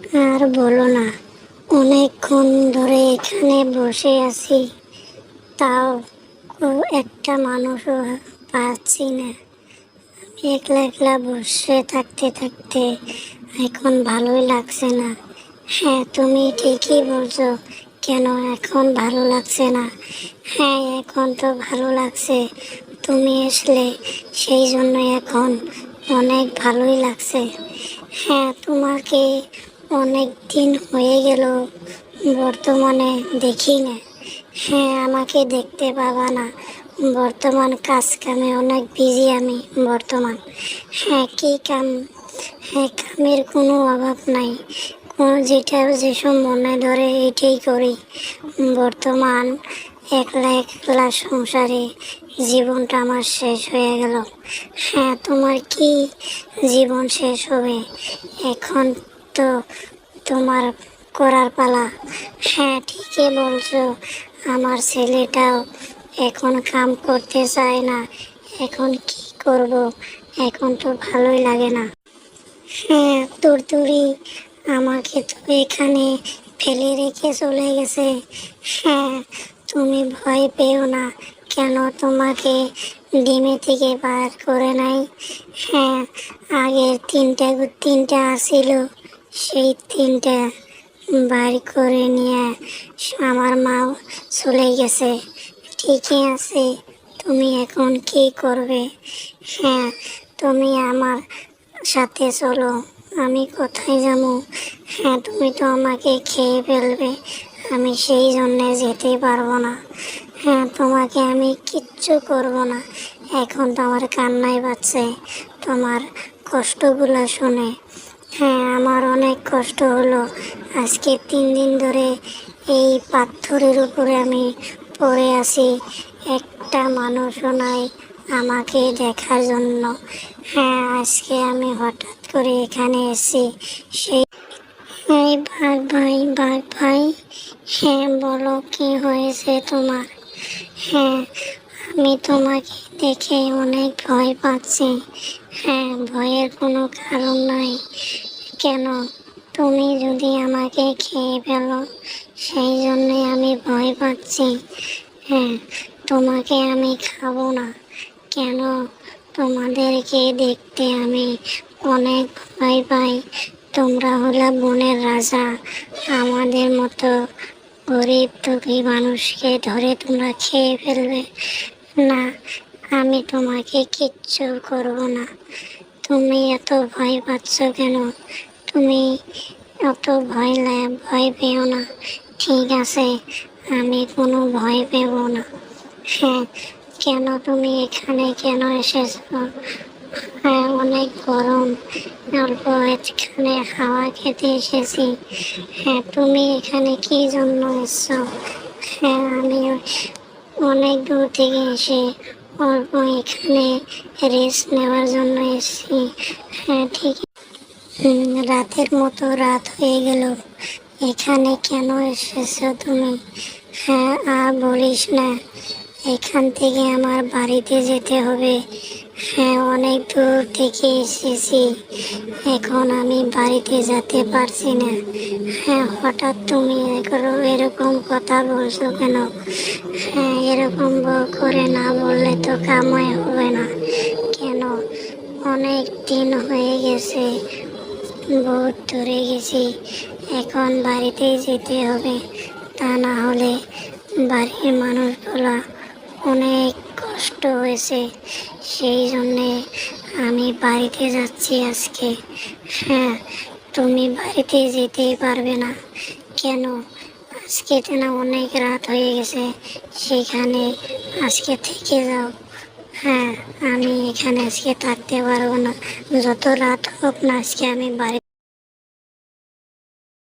আর বলো না, অনেকক্ষণ ধরে এখানে বসে আছি। তাও একটা মানুষও পাচ্ছি না। আমি একলা একলা বসে থাকতে থাকতে এখন ভালোই লাগছে না। হ্যাঁ তুমি ঠিকই বলছো, কেন এখন ভালো লাগছে না? হ্যাঁ এখন তো ভালো লাগছে। তুমি আসলে সেই জন্য এখন অনেক ভালোই লাগছে। হ্যাঁ তোমাকে অনেক দিন হয়ে গেল, বর্তমানে দেখি না হ্যাঁ আমাকে দেখতে পাবা না। বর্তমান কাজ কামে অনেক বিজি আমি বর্তমান। হ্যাঁ কী কাম? হ্যাঁ কামের কোনো অভাব নাই। কোনো যেটা যেসব মনে ধরে এটাই করি। বর্তমান একলা একলা সংসারে জীবনটা আমার শেষ হয়ে গেল। হ্যাঁ তোমার কি জীবন শেষ হবে? এখন তো তোমার করার পালা। হ্যাঁ ঠিকই বলছো। আমার ছেলেটাও এখন কাম করতে চায় না। এখন কি করব? এখন তো ভালোই লাগে না। হ্যাঁ তোর তুরি আমাকে তো এখানে ফেলে রেখে চলে গেছে। হ্যাঁ তুমি ভয় পেও না। কেন তোমাকে ডিমে থেকে বার করে নাই? হ্যাঁ আগের তিনটা তিনটা আসিল সেই তিনটা বার করে নিয়ে আমার মাও চলে গেছে। ঠিকই আছে, তুমি এখন কি করবে? হ্যাঁ তুমি আমার সাথে চলো, আমি কোথায় যাব? হ্যাঁ তুমি তো আমাকে খেয়ে ফেলবে, আমি সেই জন্যে যেতে পারব না। হ্যাঁ তোমাকে আমি কিচ্ছু করব না। এখন তোমার কান্নাই পাচ্ছে তোমার কষ্টগুলো শুনে। হ্যাঁ আমার অনেক কষ্ট হলো। আজকে তিন দিন ধরে এই পাথরের উপরে আমি পড়ে আছি। একটা মানুষও নাই আমাকে দেখার জন্য। হ্যাঁ আজকে আমি হঠাৎ করে এখানে এসেছি। সেই এই বাঘ ভাই বাঘ ভাই। হ্যাঁ বলো কি হয়েছে তোমার? হ্যাঁ আমি তোমাকে দেখে অনেক ভয় পাচ্ছি। হ্যাঁ ভয়ের কোনো কারণ নাই। কেন? তুমি যদি আমাকে খেয়ে ফেলো, সেই জন্যে আমি ভয় পাচ্ছি। হ্যাঁ তোমাকে আমি খাব না। কেন? তোমাদেরকে দেখতে আমি অনেক ভয় পাই। তোমরা হলো বনের রাজা। আমাদের মতো গরিব দুঃখী মানুষকে ধরে তোমরা খেয়ে ফেলবে। না, আমি তোমাকে কিচ্ছু করব না। তুমি এত ভয় পাচ্ছ কেন? তুমি অত ভয় ভয় পেও না। ঠিক আছে, আমি কোনো ভয় পেব না। হ্যাঁ কেন তুমি এখানে কেন এসেছ? হ্যাঁ অনেক গরম। অল্প এখানে হাওয়া খেতে এসেছি। হ্যাঁ তুমি এখানে কি জন্য এসছো? হ্যাঁ আমি অনেক দূর থেকে এসে অল্প এখানে রেস্ট নেওয়ার জন্য এসেছি। হ্যাঁ ঠিক রাতের মতো রাত হয়ে গেল। এখানে কেন এসেছ তুমি? হ্যাঁ আর বলিস না। এখান থেকে আমার বাড়িতে যেতে হবে। হ্যাঁ অনেক দূর থেকে এসেছি। এখন আমি বাড়িতে যেতে পারছি না। হ্যাঁ হঠাৎ তুমি এরকম কথা বলছো কেন? হ্যাঁ এরকম করে না বললে তো কামাই হবে না। কেন? অনেক দিন হয়ে গেছে। বহুত দূরে গেছি। এখন বাড়িতেই যেতে হবে। তা না হলে বাড়ির মানুষগুলো অনেক কষ্ট হয়েছে। সেই জন্যে আমি বাড়িতে যাচ্ছি আজকে। হ্যাঁ তুমি বাড়িতে যেতেই পারবে না। কেন? আজকে না অনেক রাত হয়ে গেছে। সেখানে আজকে থেকে যাও। হ্যাঁ আমি এখানে আজকে থাকতে পারব না। যত রাত হোক না আজকে আমি বাড়ি